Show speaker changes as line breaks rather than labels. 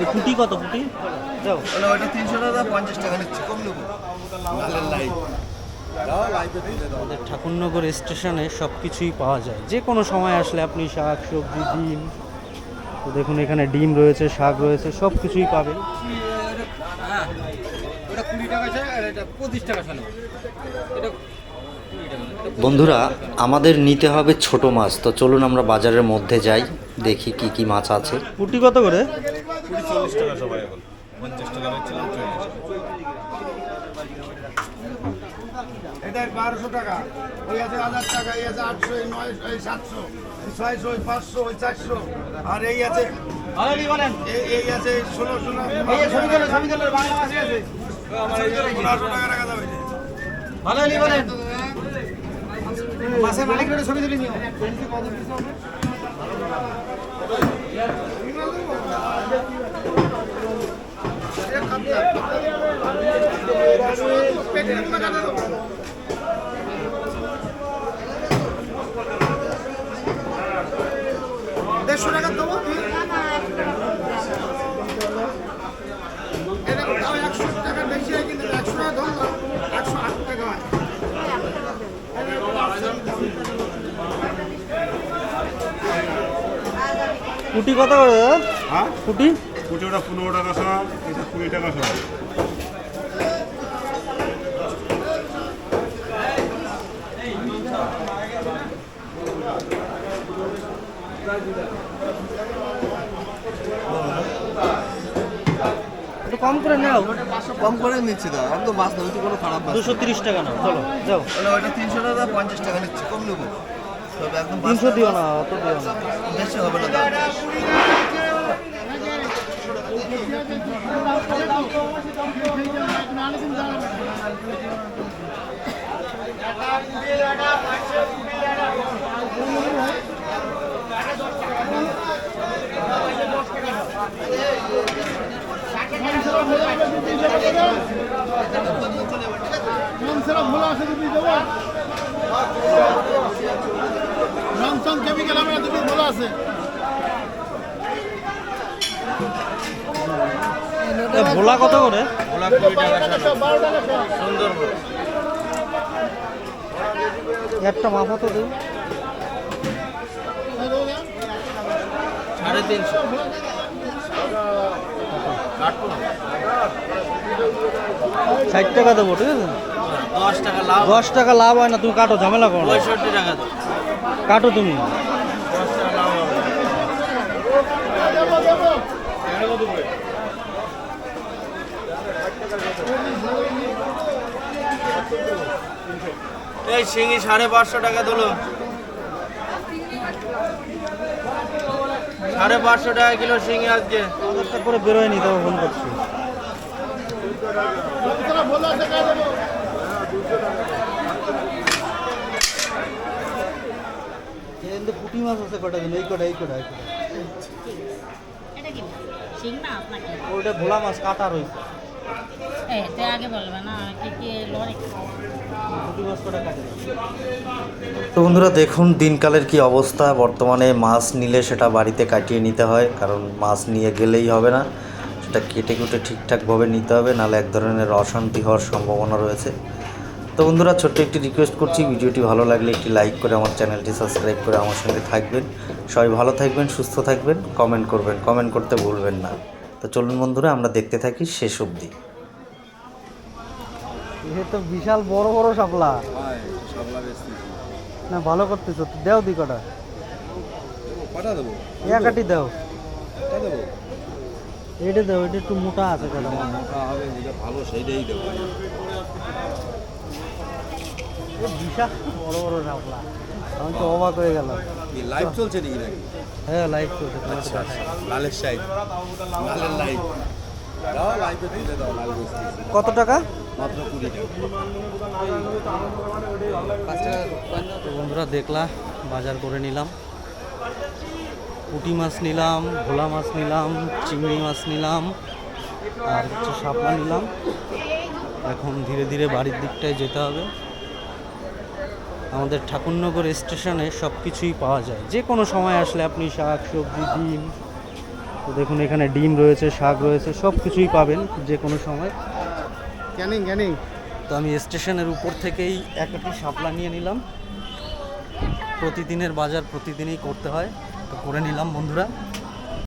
এই কত পুটি?
তিনশো টাকা পঞ্চাশ টাকা নিচ্ছে কম নেব।
আমাদের ঠাকুরনগর স্টেশনে সব কিছুই পাওয়া যায়। যে কোনো সময় আসলে আপনি শাক সবজি ডিম তো দেখুন এখানে ডিম রয়েছে শাক রয়েছে সব কিছুই পাবেন
বন্ধুরা আমাদের নিতে হবে ছোট মাছ। তো চলুন আমরা বাজারের মধ্যে যাই দেখি কি কি মাছ আছে।
পুটি কত করে?
কুড়ি চল্লিশ টাকা সবাই এখন। পঞ্চাশ টাকা নিচ্ছিলাম চল্লিশ
এটা বারোশো টাকা। ওই আছে হাজার টাকা এই আছে আটশো এই নয় এই সাতশো এই ছয়শো এই পাঁচশো ওই চারশো। আর এই আছে এই- এই আছে ষোলোশো পনেরোশো টাকা রাখা যাবে। দেড়শো টাকা দেবো এটা তাও একশো টাকা বেশি হয় কিন্তু একশো টাকা ধরো একশো আট টাকা হয়।
পুটি কত করে দাদা?
হ্যাঁ?
পুটি
কুচোটা পনেরো টাকা শোনা এটা কুড়ি টাকা শোনা
একটু কম করে নাও
কম করে নিচ্ছে দাদা একদম মাছ না কোনো খারাপ মাছ
দুশো তিরিশ টাকা নাও চলো যাও
তাহলে ওইটা তিনশো টাকা পঞ্চাশ টাকা নিচ্ছে কম নেব একদম
তিনশো দিও না অত দিও না
বেশি হবে না দাম
রংসং কেমিক্যাল আমরা দুটো ভালো আছে
এ, ভোলা কত করে একটা মাথা তো দিই
সাড়ে তিনশো।
ষাট টাকা দেবো ঠিক আছে?
দশ টাকা লাভ।
দশ টাকা লাভ হয় না তুমি কাটো ঝামেলা করো।
পঁয়ষট্টি টাকা
কাটো তুমি।
এই শিঙি সাড়ে পাঁচশো টাকা দিল সাড়ে পাঁচশো টাকা কিলো শিঙি আজকে।
একটা করে বেরোয় নি তবে ফোন করছি। পুঁটি মাছ আছে কটা দিন এই কটা এই কটা এই কটা।
না
ভোলা মাছ কাটা রয়েছে।
আগে বলবে না কি কি
কাটে
তো বন্ধুরা, দেখুন দিনকালের কি অবস্থা। বর্তমানে মাছ নিলে সেটা বাড়িতে কাটিয়ে নিতে হয়, কারণ মাছ নিয়ে গেলেই হবে না। সেটা কেটে কুটে ঠিকঠাকভাবে নিতে হবে, নাহলে এক ধরনের অশান্তি হওয়ার সম্ভাবনা রয়েছে। তো বন্ধুরা, ছোট্ট একটি রিকোয়েস্ট করছি, ভিডিওটি ভালো লাগলে একটি লাইক করে আমার চ্যানেলটি সাবস্ক্রাইব করে আমার সঙ্গে থাকবেন। সবাই ভালো থাকবেন, সুস্থ থাকবেন কমেন্ট করবেন কমেন্ট করতে ভুলবেন না। তো চলুন বন্ধুরা, আমরা দেখতে থাকি শেষ অবধি।
এ তো বিশাল বড় বড় শাপলা। না ভালো করতেছো তো। দেও দি কটা।
কটা দেবো?
এক আটি দাও।
দেবো?
এটা দাও এটা একটু মোটা আছে কটা।
মোটা হবে যেটা ভালো সেইটাই দেবো।
বিশাল বড় বড় শাপলা। আমি তো অবাক হয়ে গেলাম।
লাইভ চলছে নাকি?
হ্যাঁ লাইভ করতে
আচ্ছা আচ্ছা। লালের সাইড লালের লাইভে
কত টাকা?
মাত্র কুড়ি টাকা।
তো বন্ধুরা দেখলা বাজার করে নিলাম। পুঁটি মাছ নিলাম ভোলা মাছ নিলাম চিংড়ি মাছ নিলাম আর হচ্ছে শাপলা নিলাম। এখন ধীরে ধীরে বাড়ির দিকটায় যেতে হবে। আমাদের ঠাকুরনগর স্টেশনে সব কিছুই পাওয়া যায়। যে কোনো সময় আসলে আপনি শাক সবজি ডিম তো দেখুন এখানে ডিম রয়েছে শাক রয়েছে সব কিছুই পাবেন যে কোনো সময়।
ক্যানিং ক্যানিং।
তো আমি স্টেশনের উপর থেকেই এক একটি শাপলা নিয়ে নিলাম। প্রতিদিনের বাজার প্রতিদিনই করতে হয়। তো করে নিলাম বন্ধুরা।